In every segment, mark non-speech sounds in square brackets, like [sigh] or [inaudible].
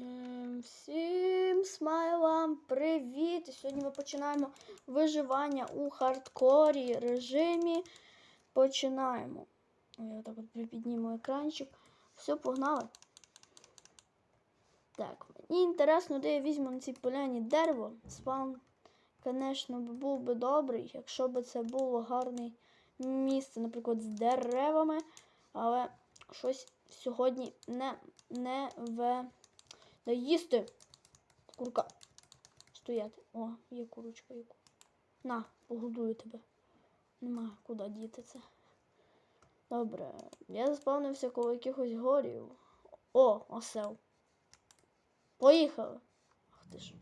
Ем, Всім смайлам привіт! Сьогодні ми починаємо виживання у хардкорі режимі. Починаємо. Я так от припідніму екранчик. Все, погнали. Так, мені інтересно, де я візьму на цій поляні дерево. Спаун, звісно, був би добрий, якщо б це було гарне місце, наприклад, з деревами. Але щось сьогодні не, не в. Да їсти. Курка. Стояти. О, є курочка, є курочка. На, погодую тебе. Нема куди діти це. Добре. Я заспавнився коло якихось горів. О, осел. Поїхали. Ах ти ж.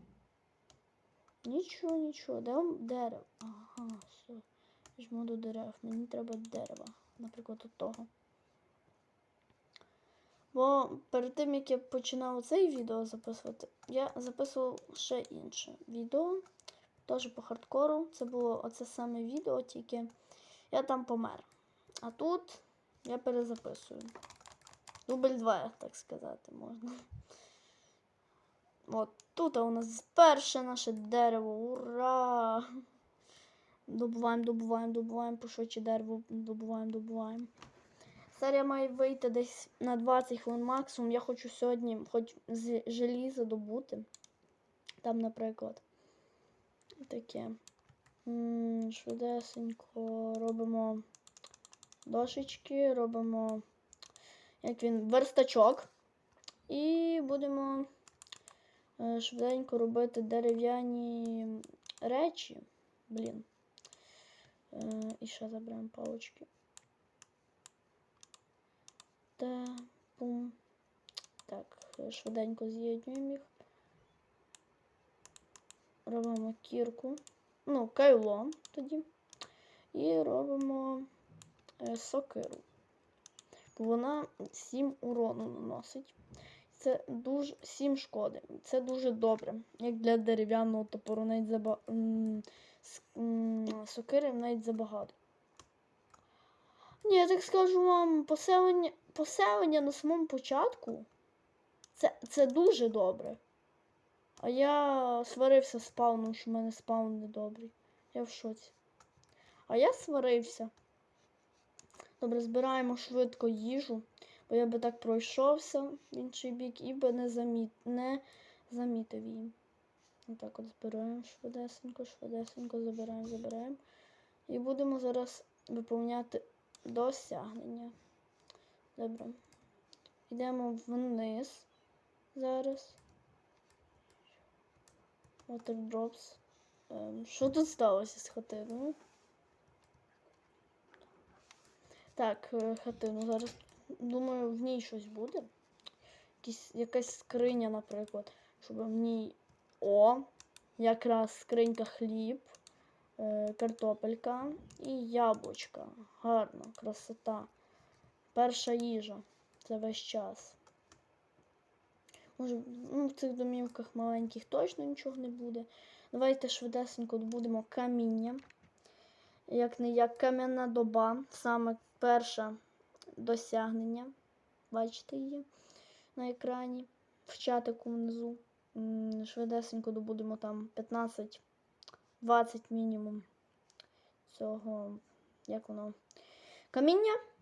Нічого, нічого. Де вам дерево? Ага, все. Жму до дерев. Мені треба дерева. Наприклад, от того. Бо перед тим, як я починав цей відео записувати, я записував ще інше відео. Теж по хардкору. Це було оце саме відео, тільки я там помер. А тут я перезаписую. Дубль 2, так сказати, можна. От тут у нас перше наше дерево. Ура! Добуваємо, добуваємо, добуваємо, пошвидше дерево, добуваємо, добуваємо. Серія має вийти десь на 20 хвилин максимум. Я хочу сьогодні хоч з желіза добути. Там, наприклад, таке. Швидесенько робимо дошечки, робимо як він, верстачок. І будемо е, швиденько робити дерев'яні речі. Блін. Е, І ще заберемо палочки. Та пум. Так, швиденько з'єднуємо їх. Робимо кірку. Ну, кайло тоді. І робимо е, сокиру. Вона 7 урону наносить. Це дуже 7 шкоди. Це дуже добре. Як для дерев'яного топору навіть заба... сокири навіть забагато. Ні, я так скажу вам, поселення, поселення на самому початку це, це дуже добре. А я сварився з спауном, що в мене спаун недобрий. Я в шоці. А я сварився. Добре, збираємо швидко їжу, бо я би так пройшовся в інший бік і би не, заміт... не замітив її. Отак от збираємо швидесенько, швидесенько, забираємо, забираємо. І будемо зараз виповняти досягнення. Добре. Йдемо вниз зараз. Water. Ем, що тут сталося з хатиною? Так, е, хатину зараз. Думаю, в ній щось буде. Якісь, якась скриня, наприклад. Щоб в ній. О! Якраз скринька хліб, е, картопелька і яблучка. Гарно, красота. Перша їжа. Це весь час. Може, ну, в цих домівках маленьких точно нічого не буде. Давайте швидесенько добудемо каміння. Як не як кам'яна доба, саме перше досягнення. Бачите її на екрані, в чатику внизу. Швидесенько добудемо там 15-20 мінімум цього, як воно, каміння.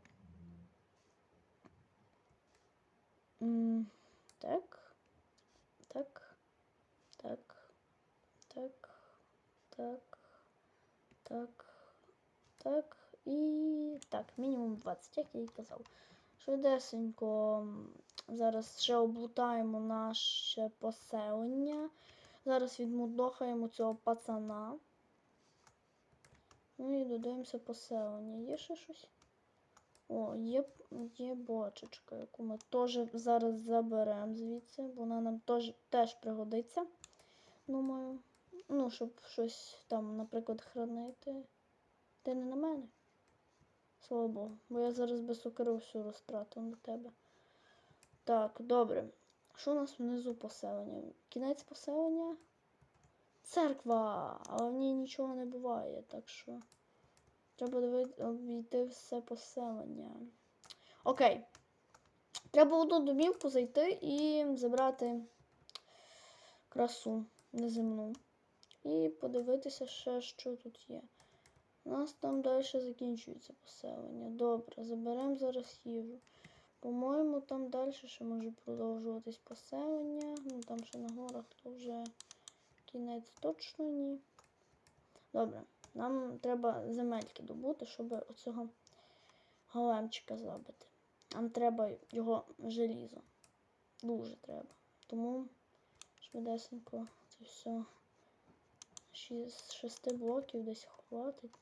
Так. Так. Так. Так. Так. Так. Так. І так, мінімум 20, як я і казав. Швидесенько зараз ще облутаємо наше поселення. Зараз відмудохаємо цього пацана. Ну і додаємося поселення. Є ще щось? О, є, є бочечка, яку ми теж зараз заберемо звідси. Вона нам теж, теж пригодиться. Думаю. Ну, щоб щось там, наприклад, хранити. Ти не на мене? Слава Богу. Бо я зараз без сокиру всю розтратив на тебе. Так, добре. Що у нас внизу поселення? Кінець поселення? Церква! Але в ній нічого не буває, так що. Треба обійти все поселення. Окей. Треба одну домівку зайти і забрати красу неземну. І подивитися ще, що тут є. У нас там далі закінчується поселення. Добре, заберемо зараз їжу. По-моєму, там далі ще може продовжуватись поселення. Ну там ще на горах, то вже кінець точно ні. Добре, нам треба земельки добути, щоб оцього големчика забити. Нам треба його желізо. Дуже треба. Тому швидесенько це все. З шести блоків десь хватить.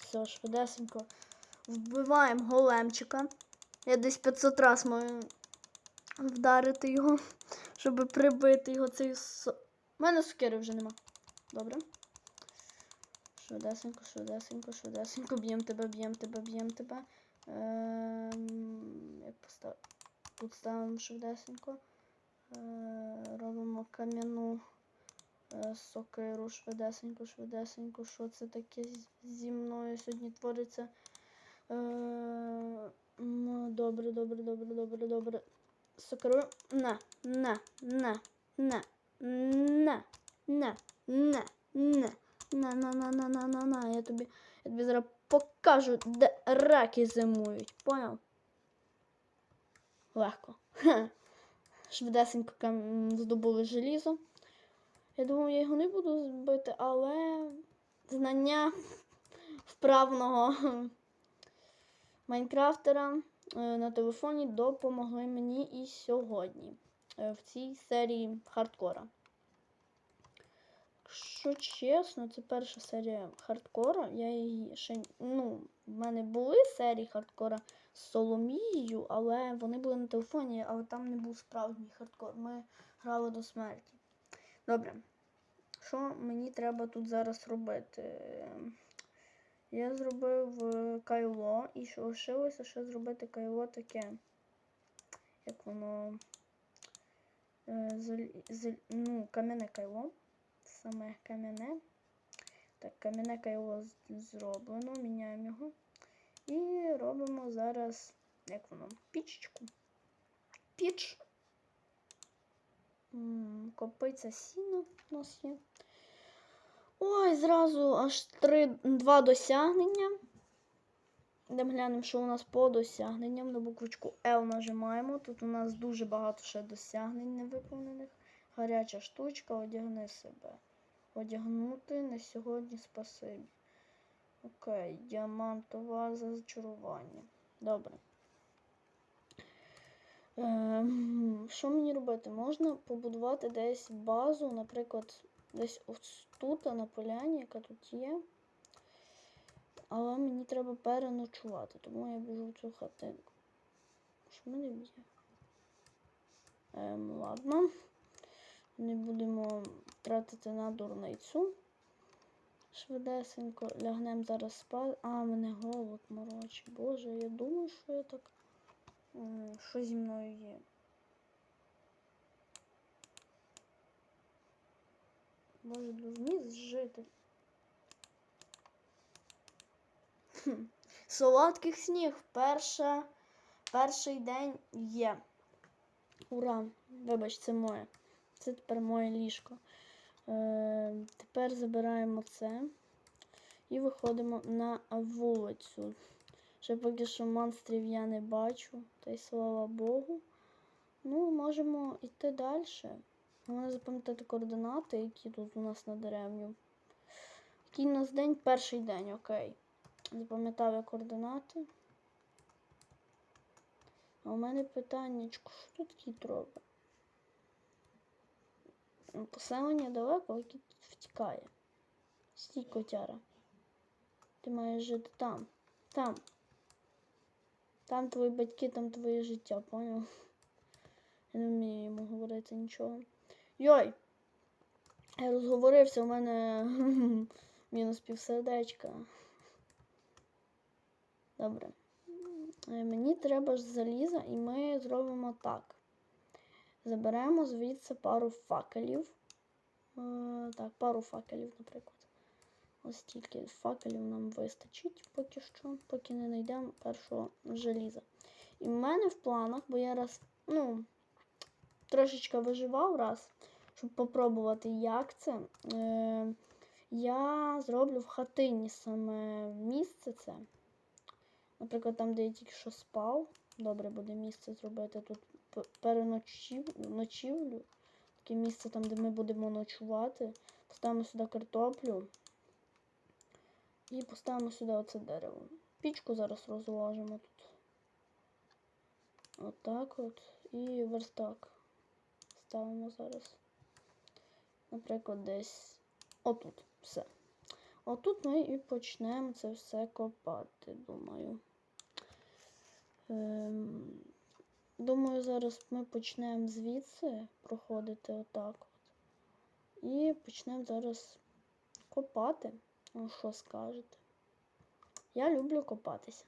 Все, швидесенько. Вбиваємо големчика. Я десь 500 раз маю вдарити його, [laughs] щоб прибити його цей со... У мене сукери вже нема. Добре. Швидесенько, швидесенько, швидесенько. Б'єм тебе, б'єм тебе, б'єм тебе. Ем, як постав... Тут ставимо швидесенько. Е, робимо кам'яну е, сокиру швидесенько, швидесенько. Що це таке зі мною сьогодні твориться? Е, ну, добре, добре, добре, добре, добре. Сокиру. На, на, на, на, на, на, на, на. На, на, на, на, на, на, на. Я тобі, я тобі зараз покажу, де раки зимують. Поняв? Легко. Ха. Швидесенько здобули желізо. Я думаю, я його не буду збити, але знання вправного майнкрафтера е, на телефоні допомогли мені і сьогодні е, в цій серії хардкора. Якщо чесно, це перша серія хардкора. Я її ще. Ну, в мене були серії хардкора з Соломією, але вони були на телефоні, але там не був справжній хардкор. Ми грали до смерті. Добре. Що мені треба тут зараз робити? Я зробив е, кайло і що лишилося ще зробити кайло таке. Як воно. е, зель- ну, кам'яне кайло. Саме кам'яне. Так, кам'яне кайло зроблено, міняємо його. І робимо зараз, як воно, пічечку. Піч. М, Копиця сіна у нас є. Ой, зразу аж три, два досягнення. Йдемо глянемо, що у нас по досягненням. На буквочку L нажимаємо. Тут у нас дуже багато ще досягнень невиповнених. Гаряча штучка, одягни себе. Одягнути на сьогодні спасибі. Окей, діамантова зачарування. Добре. Ем, що мені робити? Можна побудувати десь базу, наприклад, десь ось тут, на поляні, яка тут є. Але мені треба переночувати, тому я біжу в цю хатинку. Що мене б'є? Ем, ладно. Не будемо тратити на дурницю. Швидесенько лягнемо зараз спати. А, мене голод морочить. Боже, я думаю, що я так. Що зі мною є? Боже, вміст жити. Хм. Солодких сніг. Перша, перший день є. Ура! Вибач, це моє. Це тепер моє ліжко. Е, тепер забираємо це і виходимо на вулицю. Ще поки що монстрів я не бачу, та й слава Богу. Ну, можемо йти далі. Головне запам'ятати координати, які тут у нас на деревню. Який у нас день? Перший день, окей. Запам'ятав я координати. А у мене питаннячко, що тут кіт робить? Ну, Поселення далеко, а кіт втікає. Стій, котяра. Ти маєш жити там. Там. Там твої батьки, там твоє життя, поняв? Я не вмію йому говорити нічого. Йой! Я розговорився, у мене [laughs] мінус півсердечка. Добре. Е, Мені треба ж заліза, і ми зробимо так. Заберемо звідси пару факелів. Е, так, пару факелів, наприклад. Ось тільки факелів нам вистачить поки що, поки не знайдемо першого желіза. І в мене в планах, бо я раз, ну, трошечки виживав раз, щоб попробувати, як це. Е, я зроблю в хатині саме місце це. Наприклад, там, де я тільки що спав. Добре буде місце зробити тут п- переночів, ночівлю. Таке місце там, де ми будемо ночувати. Поставимо сюди картоплю. І поставимо сюди оце дерево. Пічку зараз розложимо тут. Отак от. І верстак. Ставимо зараз. Наприклад, десь отут. Все. Отут ми і почнемо це все копати, думаю. Ем, думаю, зараз ми почнемо звідси проходити отак от. І почнемо зараз копати. Ну, що скажете? Я люблю копатися.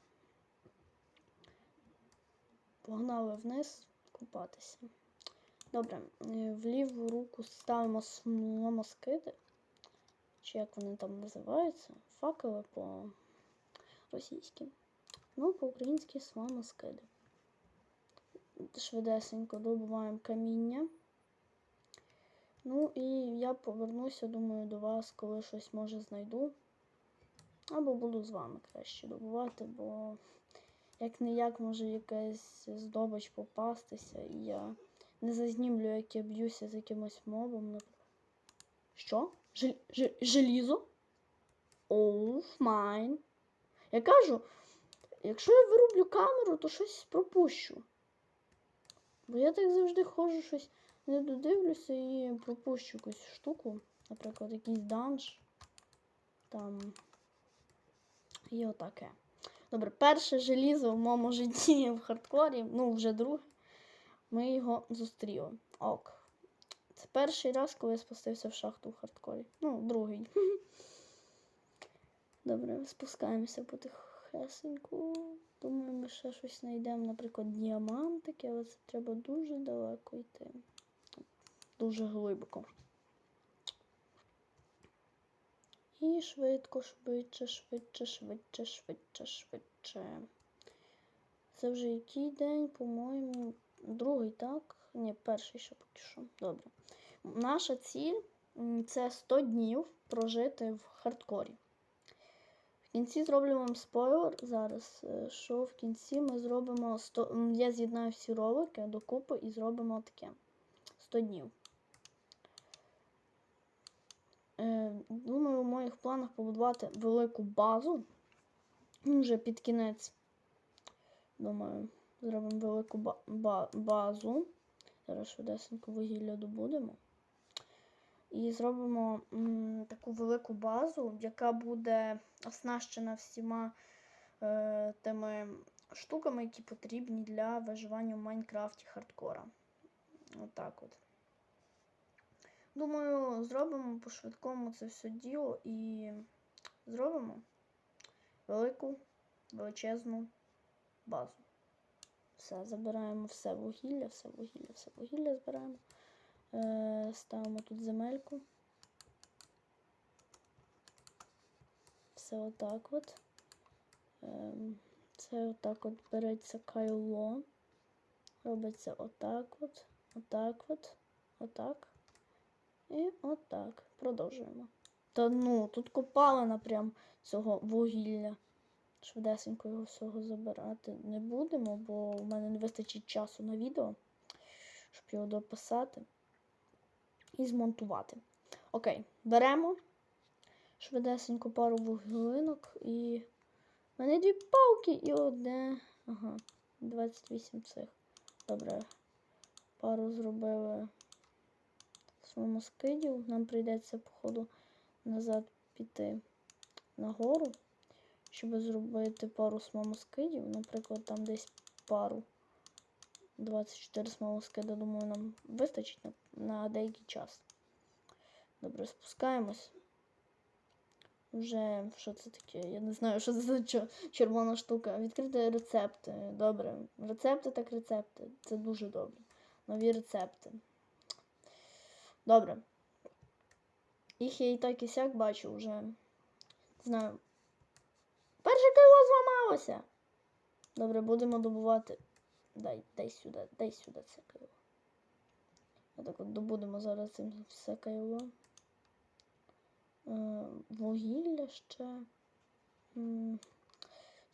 Погнали вниз купатися. Добре, е, в ліву руку ставимо смолоскиди. Чи як вони там називаються? Факели по-російськи. Ну, по-українськи смолоскиди. Швидесенько добуваємо каміння. Ну і я повернуся, думаю, до вас, коли щось може знайду. Або буду з вами краще добувати, бо як не як може якась здобич попастися, і я не зазнімлю, як я б'юся з якимось мобом. Що? Жел... же- Желізо? Оуф майн. Я кажу, якщо я вирублю камеру, то щось пропущу. Бо я так завжди ходжу щось не додивлюся і пропущу якусь штуку. Наприклад, якийсь данж. Там. І отаке. Добре, перше желізо в моєму житті в хардкорі, ну вже друге, ми його зустріли. Ок. Це перший раз, коли я спустився в шахту в хардкорі. Ну, другий. Добре, спускаємося потихесеньку. Думаю, ми ще щось знайдемо, наприклад, діамантики, але це треба дуже далеко йти. Дуже глибоко. І швидко, швидше, швидше, швидше, швидше, швидше. Це вже який день, по-моєму, другий, так? Ні, перший ще поки що. Добре. Наша ціль це 100 днів прожити в хардкорі. В кінці зроблю вам спойлер зараз, е, що в кінці ми зробимо 100... Я з'єднаю всі ролики докупи і зробимо таке 100 днів. Е, Думаю, в моїх планах побудувати велику базу. Ну, Вже під кінець. Думаю, зробимо велику ба- ба- базу. Зараз швидесенько вугілля добудемо. І зробимо таку велику базу, яка буде оснащена всіма е, тими штуками, які потрібні для виживання в Майнкрафті хардкора. Отак от. Думаю, зробимо по-швидкому це все діло і зробимо велику, величезну базу. Все, забираємо все вугілля, все вугілля, все вугілля збираємо. Е, ставимо тут земельку. Все отак от. Ем, це отак от береться кайло. Робиться отак от, отак от, отак. І отак. Продовжуємо. Та ну, тут копалина прям цього вугілля. Швидесенько його всього забирати не будемо, бо в мене не вистачить часу на відео, щоб його дописати і змонтувати. Окей, беремо швидесенько пару вуглинок і. У мене дві палки і одне. Ага, 28 цих. Добре. Пару зробили своєму скидів. Нам прийдеться, походу, назад піти нагору, щоб зробити пару смолоскидів. Наприклад, там десь пару 24 смолоскида, думаю, нам вистачить на, на деякий час. Добре, спускаємось. Вже що це таке? Я не знаю, що це за червона штука. Відкрити рецепти. Добре. Рецепти так рецепти. Це дуже добре. Нові рецепти. Добре. Їх я і так і сяк бачу вже. знаю. Перше кайло зламалося. Добре, будемо добувати. Дай, дай сюди, дай сюди це кайло. Отак от добудемо зараз цим все кайло. Е, вугілля ще. М,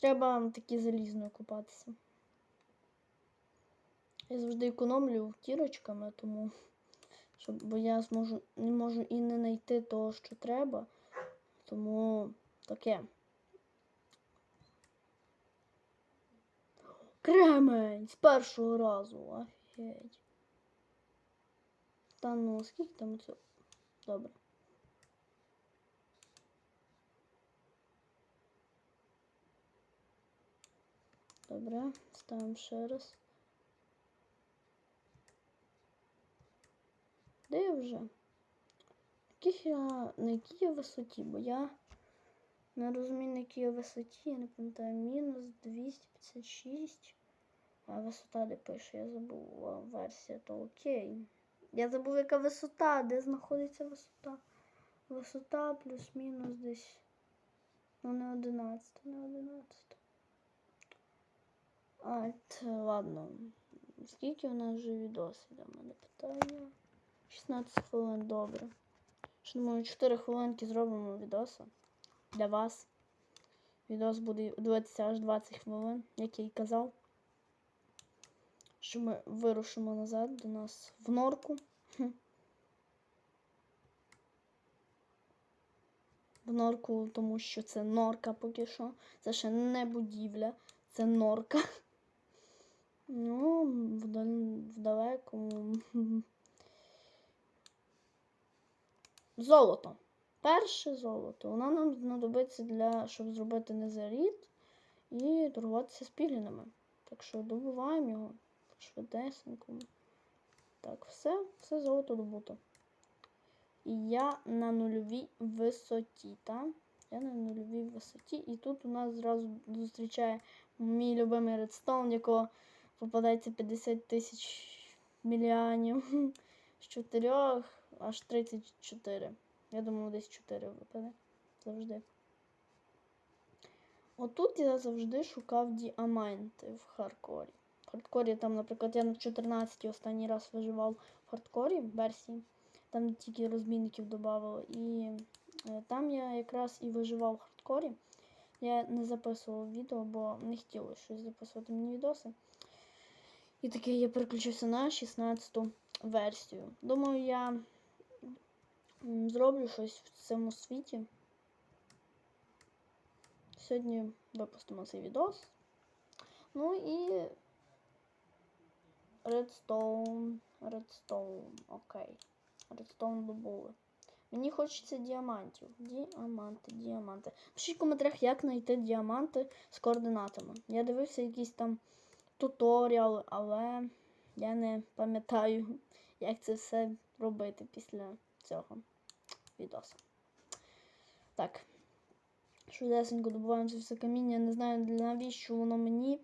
Треба такі залізною купатися. Я завжди економлю кірочками, тому щоб, бо я зможу, не можу і не знайти того, що треба. Тому таке. Кремень з першого разу. Офігеть. Та ну, скільки там це? Добре. Добре, ставимо ще раз. Де я вже? Яких я, на якій я висоті? Бо я на я висоті, я не пам'ятаю, мінус 256. А висота де пише, я забув а, версія, то окей. Я забув, яка висота, де знаходиться висота. Висота плюс-мінус десь. Ну, не 11, не 11. А, т, ладно. Скільки у нас вже відосів? У мене питання. 16 хвилин, добре. Що думаю, 4 хвилинки зробимо відоса для вас. Відос буде дивитися аж 20 хвилин, як я й казав. Що ми вирушимо назад до нас в норку. В норку, тому що це норка поки що. Це ще не будівля, це норка. Ну, в, далекому. Золото. Перше золото. Воно нам знадобиться для, щоб зробити незарід і торгуватися з піглінами. Так що добуваємо його швидесенько. Так, все, все золото добуто. І я на нульовій висоті, так? Я на нульовій висоті. І тут у нас зразу зустрічає мій любимий редстоун, якого попадається 50 тисяч мільйонів. [laughs] З 4 аж 34. Я думаю, десь 4 випаде. Завжди. Отут я завжди шукав діаманти в хардкорі. В хардкорі там, наприклад, я на 14 останній раз виживав в хардкорі версії. Там тільки розмінників додавали. І е, там я якраз і виживав в хардкорі. Я не записував відео, бо не хотілося щось записувати мені відоси. І таке я переключився на 16 версію. Думаю, я зроблю щось в цьому світі. Сьогодні випустимо цей відос. Ну і Redstone. Redstone. Окей. Redstone добули. Мені хочеться діамантів. Діаманти, діаманти. Пишіть в коментарях, як знайти діаманти з координатами. Я дивився якийсь там туторіал, але я не пам'ятаю, як це все робити після цього відосу. Так. Швидесенько добуваємо це все каміння. Не знаю, навіщо воно мені.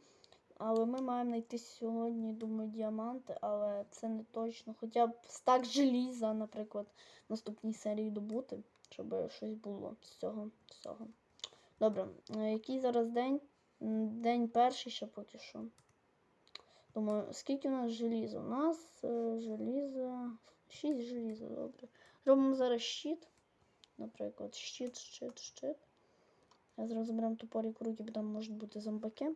Але ми маємо знайти сьогодні, думаю, діаманти, але це не точно. Хоча б стак желіза, наприклад, в наступній серії добути, щоб щось було з цього. З. Добре, який зараз день? День перший ще поки що. Думаю, скільки у нас желіза? У нас е, желіза. 6 желіза, добре. Робимо зараз щит. Наприклад, щит, щит, щит. Я зразу беремо топорі круті, бо там можуть бути зомбаки,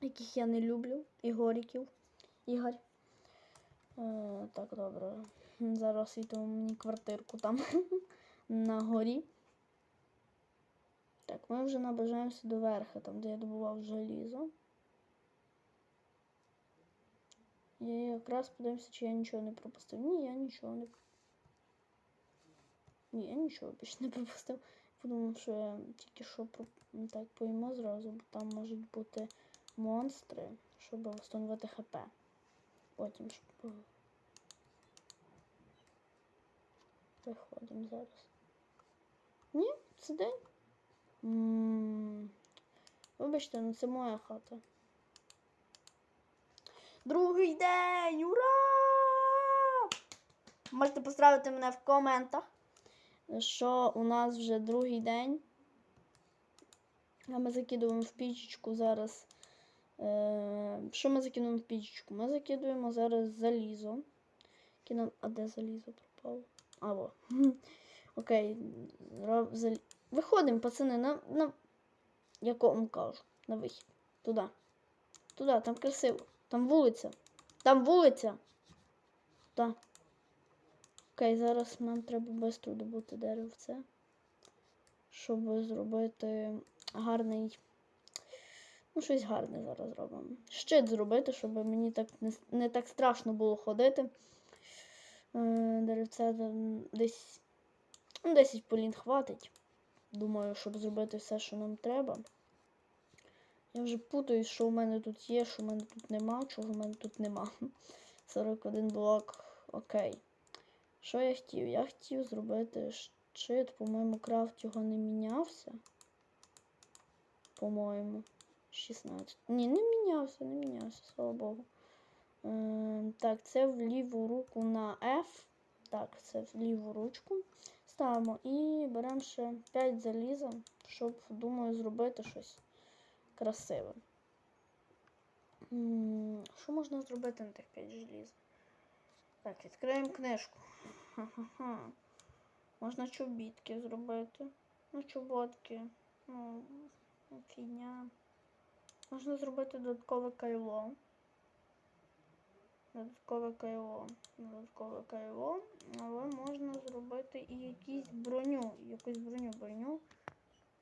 яких я не люблю. Ігоріків. Ігор. Е, так, добре. Зараз світимо мені квартирку там [laughs] на горі. Так, ми вже наближаємося до верха, там, де я добував желізо. І якраз подивимося, чи я нічого не пропустив. Ні, я нічого не. Ні, я нічого більше не пропустив. Подумав, що я тільки що про... так поїмо зразу, бо там можуть бути монстри, щоб встановити ХП. Потім щоб. Виходимо зараз. Ні, це день. Вибачте, ну це моя хата. Другий день! Ура! Можете поздравити мене в коментах, що у нас вже другий день. А ми закидуємо в пічечку зараз. Е, що ми закинемо в пічечку? Ми закидуємо зараз залізо. Кіно... А де залізо пропало? А, во. [laughs] Окей. зал- Виходимо, пацани, на, на... Я вам кажу, на вихід. Туди. Туди, там красиво. Там вулиця. Там вулиця. Туди. Окей, зараз нам треба швидко добути деревце. Щоб зробити гарний. Ну, щось гарне зараз зробимо. Щит зробити, щоб мені так не, не так страшно було ходити. Е, Деревце десь. Ну, 10 полін хватить. Думаю, щоб зробити все, що нам треба. Я вже путаюсь, що в мене тут є, що в мене тут нема, чого в мене тут нема. [laughs] 41 блок. Окей. Що я хотів? Я хотів зробити щит, по-моєму, крафт його не мінявся. По-моєму. 16. Ні, не мінявся, не мінявся, слава Богу. Ем, так, це в ліву руку на F. Так, це в ліву ручку. Ставимо і беремо ще 5 заліза, щоб, думаю, зробити щось красиве. Що можна зробити на тих 5 желіз? Так, відкриємо книжку. Ха-ха-ха. Можна чобітки зробити. Ну, чоботки. Ну, фігня. Можна зробити додаткове кайло. Додаткове кайло. Додаткове кайло. Але можна зробити і якусь броню. Якусь броню броню.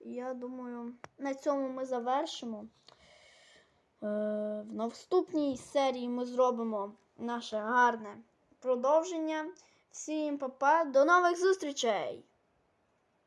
Я думаю, на цьому ми завершимо. Е, в наступній серії ми зробимо наше гарне продовження. Всім па-па, до нових зустрічей!